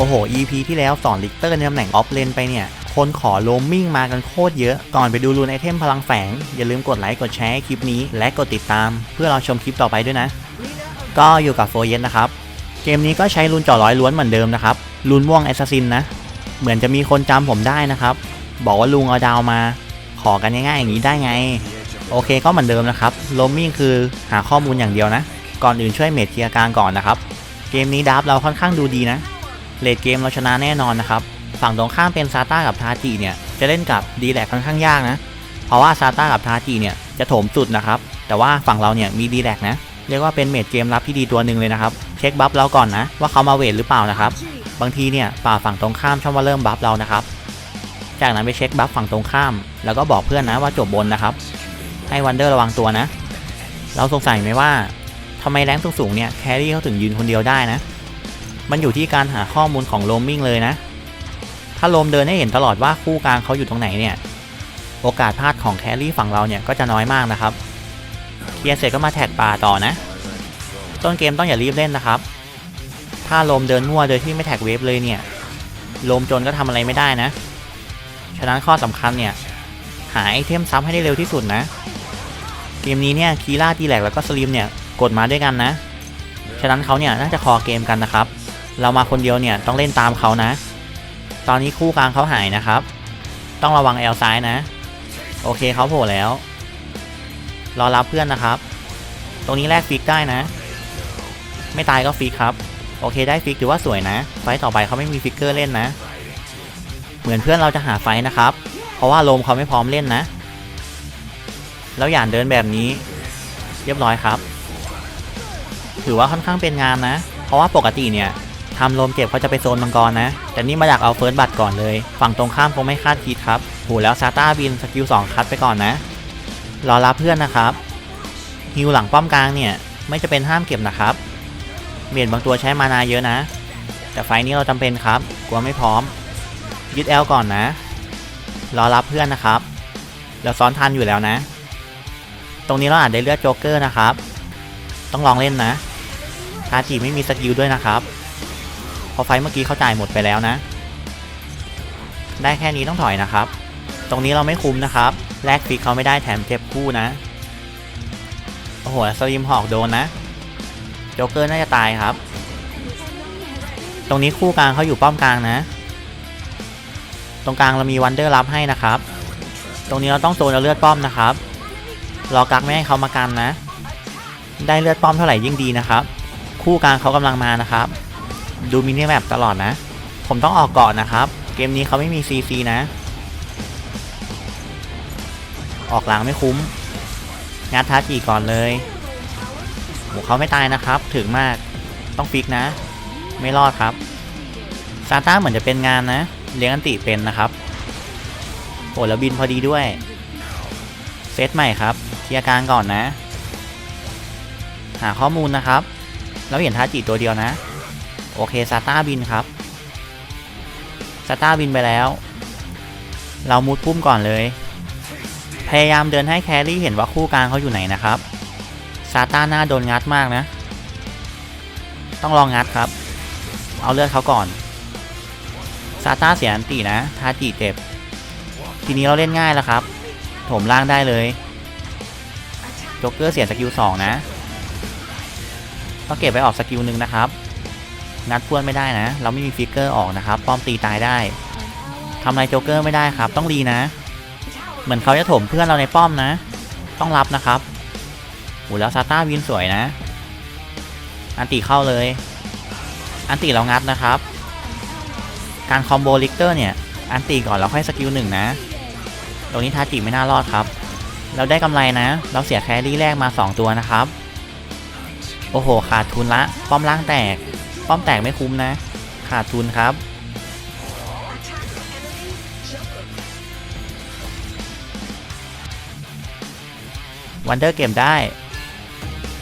โอ้โห EP ที่แล้วสอนลิกเตอร์ในตำแหน่งออฟเลนไปเนี่ย คนขอโลมมิ่งมากันโคตรเยอะ ก่อนไปดูรูนไอเทมพลังแฝง อย่าลืมกดไลค์กดแชร์คลิปนี้ และกดติดตาม เพื่อเราชมคลิปต่อไปด้วยนะ ก็อยู่กับโฟเยสนะครับ เกมนี้ก็ใช้รูนจ่อร้อยล้วนเหมือนเดิมนะครับรูนม่วงแอสซัสซินนะ เหมือนจะมีคนจำผมได้นะครับ บอกว่าลุงเอาดาวมา ขอกันง่ายๆอย่างนี้ได้ไง โอเคก็เหมือนเดิมนะครับโลมมิ่งคือหาข้อมูลอย่างเดียวนะ ก่อนอื่นช่วยเมทเคลียร์กลางก่อนนะครับ เกมนี้ดับเราค่อนข้างดูดีนะ เลดเกมเราชนะแน่นอนนะครับ ฝั่งตรงข้ามเป็นซาต้ากับทาจิเนี่ยจะเล่นกับดีแลกค่อนข้างยากนะ เพราะว่าซาต้ากับทาจิเนี่ยจะโถมสุดนะครับ แต่ว่าฝั่งเราเนี่ยมีดีแลกนะ เรียกว่าเป็นเมดเกมรับที่ดีตัวหนึ่งเลยนะครับ เช็คบัฟเราก่อนนะ ว่าเขามาเวทหรือเปล่านะครับ บางทีเนี่ยป่าฝั่งตรงข้ามชอบมาเริ่มบัฟเรานะครับ จากนั้นไปเช็คบัฟฝั่งตรงข้าม แล้วก็บอกเพื่อนนะว่าจบบนนะครับ ให้วันเดอร์ระวังตัวนะ เราสงสัยไหมว่าทำไมแรงสูงๆเนี่ยแครี่เขาถึงยืนคนเดียวได้นะ มันอยู่ที่การหาข้อมูลของโลมมิ่งเลยนะ ถ้าโลมเดินให้เห็นตลอดว่าคู่กลางเขาอยู่ตรงไหนเนี่ย โอกาสพลาดของแครี่ฝั่งเราเนี่ยก็จะน้อยมากนะครับ เคลียร์เสร็จก็มาแท็กป่าต่อนะ ต้นเกมต้องอย่ารีบเล่นนะครับ ถ้าโลมเดินมั่วโดยที่ไม่แท็กเวฟเลยเนี่ยโลมจนก็ทำอะไรไม่ได้นะ ฉะนั้นข้อสำคัญเนี่ยหาไอเทมซ้ำให้ได้เร็วที่สุดนะ เกมนี้เนี่ยคีร่าตีแหลกแล้วก็สลิมเนี่ยกดมาด้วยกันนะ ฉะนั้นเขาเนี่ยน่าจะคอเกมกันนะครับ เรามาคนเดียวเนี่ยต้องเล่นตามเขานะ ตอนนี้คู่กลางเขาหายนะครับ ต้องระวังแอลซ้ายนะ โอเคเขาโผล่แล้ว รอรับเพื่อนนะครับ ตรงนี้แลกฟิกได้นะ ไม่ตายก็ฟิกครับ โอเคได้ฟิกถือว่าสวยนะ ไฟต่อไปเขาไม่มีฟิกเกอร์เล่นนะ เหมือนเพื่อนเราจะหาไฟนะครับ เพราะว่าลมเขาไม่พร้อมเล่นนะ แล้วหยานเดินแบบนี้ เรียบร้อยครับ ถือว่าค่อนข้างเป็นงานนะ เพราะว่าปกติเนี่ย ทำโลมเก็บเขาจะไปโซนมังกรนะ แต่นี่มาอยากเอาเฟิร์สบัตก่อนเลย ฝั่งตรงข้ามคงไม่คาดคิดครับโหแล้วซาต้าบินสกิล2คัดไปก่อนนะ รอรับเพื่อนนะครับฮิวหลังป้อมกลางเนี่ยไม่จะเป็นห้ามเก็บนะครับ เมียนบางตัวใช้มานาเยอะนะ แต่ไฟนี้เราจำเป็นครับ กลัวไม่พร้อม ยึดแอลก่อนนะ รอรับเพื่อนนะครับเราซ้อนทันอยู่แล้วนะ ตรงนี้เราอาจได้เลือดโจ๊กเกอร์นะครับ ต้องลองเล่นนะทาจิไม่มีสกิลด้วยนะครับ เพราะไฟเมื่อกี้เขาจ่ายหมดไปแล้วนะ ได้แค่นี้ต้องถอยนะครับ ตรงนี้เราไม่คุ้มนะครับแลกฟิกเขาไม่ได้แถมเจ็บคู่นะ โอ้โหสลิมหอกโดนนะ โจ๊กเกอร์น่าจะตายครับ ตรงนี้คู่กลางเขาอยู่ป้อมกลางนะ ตรงกลางเรามีวันเดอร์รับให้นะครับ ตรงนี้เราต้องโซนเอาเลือดป้อมนะครับ รอกักไม่ให้เขามากันนะ ได้เลือดป้อมเท่าไหร่ยิ่งดีนะครับ คู่กลางเขากำลังมานะครับ ดูมินิแมปตลอดนะ ผมต้องออกเก่อนะครับ เกมนี้เขาไม่มีซีซีนะ ออกหลังไม่คุ้มงัดทัชอีกก่อนเลยโหเขาไม่ตายนะครับ ถึงมากต้องฟิกนะ ไม่รอดครับซาต้าเหมือนจะเป็นงานนะ เลี้ยงอันติเป็นนะครับโอ้แล้วบินพอดีด้วย เซตใหม่ครับเคลียร์กลางก่อนนะ หาข้อมูลนะครับ แล้วเห็นทาจิตัวเดียวนะ โอเคซาต้าบินครับซาต้าบินไปแล้ว เรามุดพุ่มก่อนเลย พยายามเดินให้แครี่เห็นว่าคู่กลางเขาอยู่ไหนนะครับซาต้าหน้าโดนงัดมากนะ ต้องลองงัดครับ เอาเลือดเขาก่อนซาต้าเสียอันตีนะทาจิเจ็บ ทีนี้เราเล่นง่ายแล้วครับ ถมล่างได้เลยจ๊กเกอร์เสียสกิลสองนะต้งเก็บไว้ออกสกิลหนึ่งนะครับ งัดพวนไม่ได้นะ เราไม่มีฟิกเกอร์ออกนะครับ ป้อมตีตายได้ทำอะไรโจ๊กเกอร์ไม่ได้ครับ ต้องรีนะ เหมือนเขาจะถมเพื่อนเราในป้อมนะ ต้องรับนะครับโอ้แล้วซาต้าวินสวยนะ อันตีเข้าเลย อันตีเรางัดนะครับ การคอมโบลิกเตอร์เนี่ย อันตีก่อนแล้วค่อยสกิลหนึ่งนะ ตรงนี้ทาจิไม่น่ารอดครับ เราได้กำไรนะ เราเสียแครี่แรกมา 2 ตัวนะครับ โอ้โห ขาดทุนละ ป้อมล่างแตก ป้อมแตกไม่คุ้มนะ ขาดทุนครับ วันเดอร์เก็บได้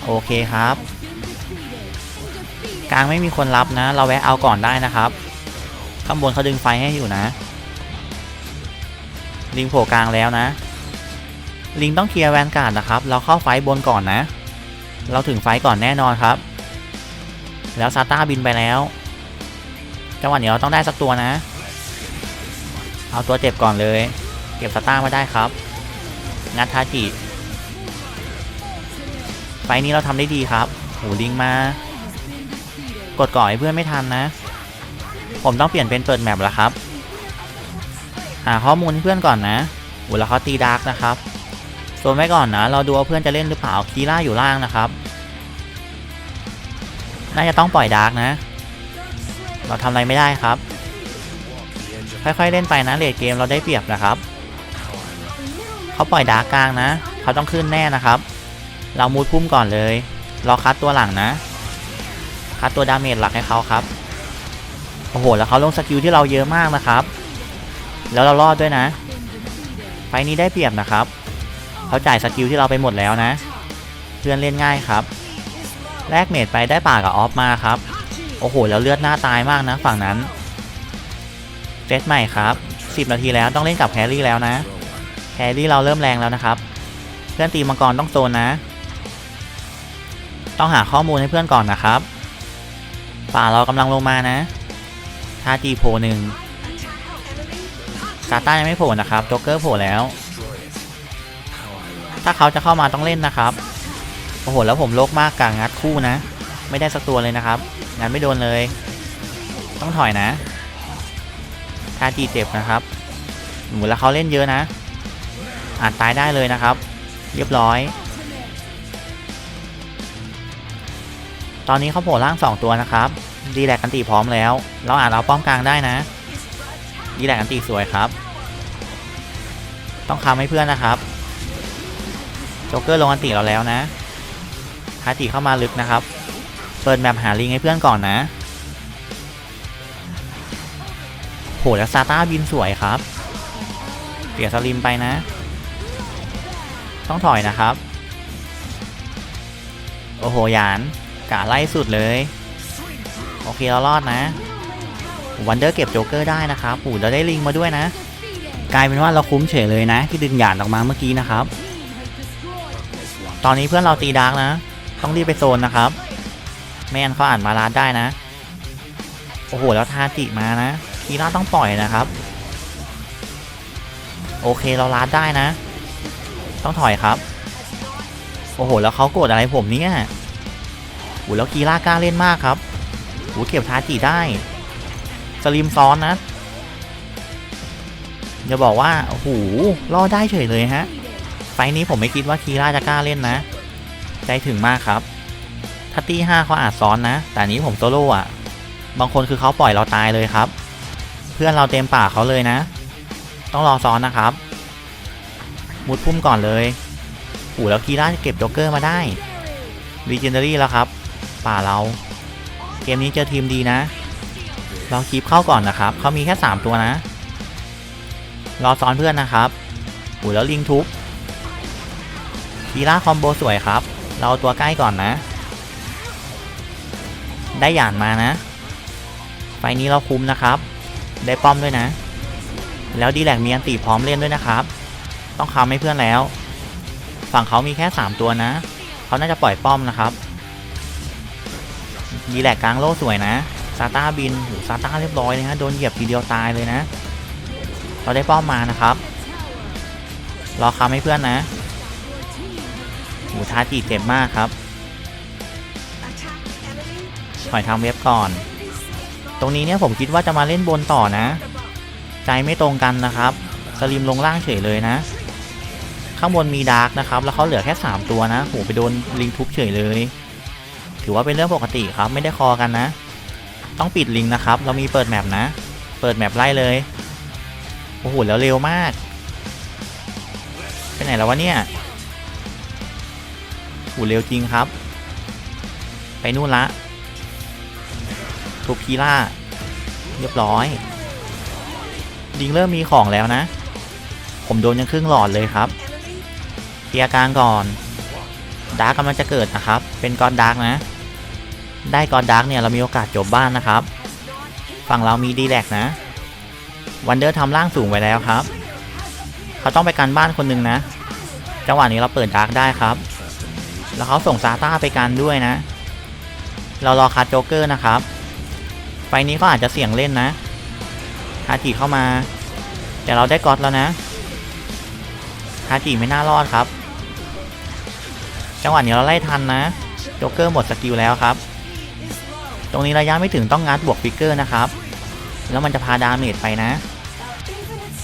โอเคครับ กลางไม่มีคนรับนะ เราแวะเอาก่อนได้นะครับ ข้างบนเขาดึงไฟให้อยู่นะ ลิงโผล่กลางแล้วนะ ลิงต้องเคลียร์แวนการ์ดนะครับ เราเข้าไฟบนก่อนนะ เราถึงไฟก่อนแน่นอนครับ แล้วซาต้าบินไปแล้วจังหวะนี้เราต้องได้สักตัวนะ เอาตัวเจ็บก่อนเลย เก็บสตามาได้ครับงัดทาจิไฟนี้เราทำได้ดีครับโหลิงมา กดก่อให้เพื่อนไม่ทันนะ ผมต้องเปลี่ยนเป็นเปิดแมปแล้วครับ หาข้อมูลให้เพื่อนก่อนนะโหแล้วเขาตีดาร์กนะครับโซนไว้ก่อนนะ เราดูว่าเพื่อนจะเล่นหรือเปล่าคีล่าอยู่ล่างนะครับ น่าจะต้องปล่อยดาร์กนะ เราทำอะไรไม่ได้ครับ ค่อยๆเล่นไปนะเลดเกมเราได้เปรียบนะครับ เขาปล่อยดาร์กกลางนะ เขาต้องขึ้นแน่นะครับ เรามูดพุ่มก่อนเลยรอคัดตัวหลังนะ คัดตัวดาเมจหลักให้เขาครับ โอ้โห แล้วเขาลงสกิลที่เราเยอะมากนะครับ แล้วเรารอดด้วยนะ ไฟนี้ได้เปรียบนะครับ เขาจ่ายสกิลที่เราไปหมดแล้วนะ เพื่อนเล่นง่ายครับ แลกเมจไปได้ป่ากับออฟมาครับ โอ้โห แล้วเลือดหน้าตายมากนะฝั่งนั้นเซตใหม่ครับ 10 นาทีแล้วต้องเล่นกับแครี่แล้วนะแครี่เราเริ่มแรงแล้วนะครับ เพื่อนตีมังกรต้องโซนนะ ต้องหาข้อมูลให้เพื่อนก่อนนะครับ ป่าเรากำลังลงมานะท่าจีโผล่หนึ่งซาต้ายังไม่โผล่นะครับโจ๊กเกอร์โผล่แล้ว ถ้าเขาจะเข้ามาต้องเล่นนะครับ อ้โห แล้วผมโลกมากกลางงัดคู่นะ ไม่ได้สักตัวเลยนะครับ งานไม่โดนเลย ต้องถอยนะท่าจีเจ็บนะครับหมูแล้วเขาเล่นเยอะนะ อาจตายได้เลยนะครับ เรียบร้อย ตอนนี้เขาโผล่ล่าง2ตัวนะครับ ดีแลกกันตีพร้อมแล้ว เราอาจเอาป้อมกลางได้นะ ดีแลกกันตีสวยครับ ต้องคำให้เพื่อนนะครับ โจ๊กเกอร์ลงอันตีเราแล้วนะาติเข้ามาลึกนะครับ เปิดแมปหาลิงให้เพื่อนก่อนนะ โหแล้วซาต้าบินสวยครับเปลี่ยนสลิมไปนะ ต้องถอยนะครับ โอ้โหหยานกะไล่สุดเลย โอเคเรารอดนะวันเดอร์เก็บโจ๊กเกอร์ได้นะครับโอ้เราได้ลิงมาด้วยนะ กลายเป็นว่าเราคุ้มเฉยเลยนะ ที่ดึงหยานออกมาเมื่อกี้นะครับ ตอนนี้เพื่อนเราตีดาร์กนะ ต้องรีบไปโซนนะครับ ไม่งั้นเขาอ่านมาลาดได้นะ โอ้โห แล้วทาจิมานะ ทีล่าต้องปล่อยนะครับ โอเคเราลาดได้นะ ต้องถอยครับ โอ้โห แล้วเขาโกรธอะไรผมเนี่ยโอ้แล้วกีล่ากล้าเล่นมากครับโอ้เก็บทาจิได้สลิมซ้อนนะอย่าบอกว่าโอ้โหรอดได้เฉยเลยฮะ ไฟนี้ผมไม่คิดว่าคีร่าจะกล้าเล่นนะ ใจถึงมากครับถ้าตีห้าเขาอาจซ้อนนะ แต่นี้ผมโซโล่อะบางคนคือเขาปล่อยเราตายเลยครับ เพื่อนเราเต็มป่าเขาเลยนะ ต้องรอซ้อนนะครับ มุดพุ่มก่อนเลยโอ้แล้วคีร่าจะเก็บจ็อกเกอร์มาได้รีเจนเดอรี่แล้วครับ ป่าเรา เกมนี้เจอทีมดีนะ เราคีบเข้าก่อนนะครับ เขามีแค่ 3 ตัวนะ รอซ้อนเพื่อนนะครับโอ้แล้วลิงทุบคีร่าคอมโบสวยครับ เราตัวใกล้ก่อนนะ ได้หยานมานะ ไฟนี้เราคุ้มนะครับ ได้ป้อมด้วยนะ แล้วดีแลกมีอันตีพร้อมเล่นด้วยนะครับ ต้องค้ำให้เพื่อนแล้ว ฝั่งเขามีแค่ 3 ตัวนะ เขาน่าจะปล่อยป้อมนะครับ ดีแลกกลางโล่สวยนะ ซาต้าบินหูซาต้าเรียบร้อยเลยฮะโดนเหยียบทีเดียวตายเลยนะ เราได้ป้อมมานะครับ รอค้ำให้เพื่อนนะ หูทาจิเจ็บมากครับ ถอยทำเว็บก่อน ตรงนี้เนี่ยผมคิดว่าจะมาเล่นบนต่อนะ ใจไม่ตรงกันนะครับ สลิมลงล่างเฉยเลยนะ ข้างบนมีดาร์กนะครับ แล้วเขาเหลือแค่ 3 ตัวนะโหไปโดนลิงทุบเฉยเลย ถือว่าเป็นเรื่องปกติครับ ไม่ได้คอกันนะ ต้องปิดลิงนะครับ เรามีเปิดแมปนะ เปิดแมปไล่เลย โอ้โหแล้วเร็วมาก ไปไหนแล้ววะเนี่ย โอ้เร็วจริงครับ ไปนู่นละทุบคีล่า เรียบร้อยลิงเริ่มมีของแล้วนะ ผมโดนยังครึ่งหลอดเลยครับเคลียร์กลางก่อนดาร์กกำลังจะเกิดนะครับ เป็นกอนดาร์กนะ ได้กอนดาร์กเนี่ยเรามีโอกาสจบบ้านนะครับ ฝั่งเรามีดีแลกนะ วันเดอร์ทำร่างสูงไว้แล้วครับ เขาต้องไปการบ้านคนหนึ่งนะ จังหวะนี้เราเปิดดาร์กได้ครับ แล้วเขาส่งซาต้าไปกันด้วยนะ เรารอคัดโจ๊กเกอร์นะครับ ไฟนี้ก็อาจจะเสี่ยงเล่นนะฮาจิเข้ามา แต่เราได้ก๊อตแล้วนะฮาจิไม่น่ารอดครับ จังหวะนี้เราไล่ทันนะโจ๊กเกอร์หมดสกิลแล้วครับ ตรงนี้ระยะไม่ถึงต้องงัดบวกฟิกเกอร์นะครับ แล้วมันจะพาดาเมจไปนะ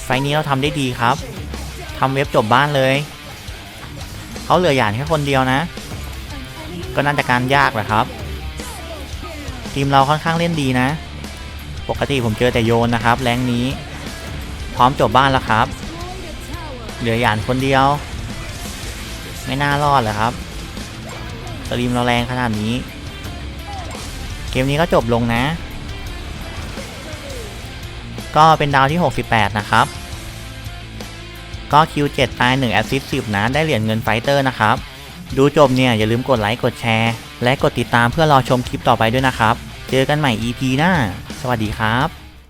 ไฟนี้เราทำได้ดีครับทำเว็บจบบ้านเลย เขาเหลือหยานแค่คนเดียวนะ ก็น่าจะการยากแหละครับ ทีมเราค่อนข้างเล่นดีนะ ปกติผมเจอแต่โยนนะครับ แรงนี้ พร้อมจบบ้านแล้วครับ เหลือหยานคนเดียว ไม่น่ารอดเลยครับสตรีมเราแรงขนาดนี้ เกมนี้ก็จบลงนะ ก็เป็นดาวที่ 68 นะครับ ก็คิว7ตาย1แอสซิสต์10 นะ ได้เหรียญเงินไฟเตอร์นะครับ ดูจบเนี่ยอย่าลืมกดไลค์กดแชร์ และกดติดตามเพื่อรอชมคลิปต่อไปด้วยนะครับ เจอกันใหม่ EP หน้า สวัสดีครับ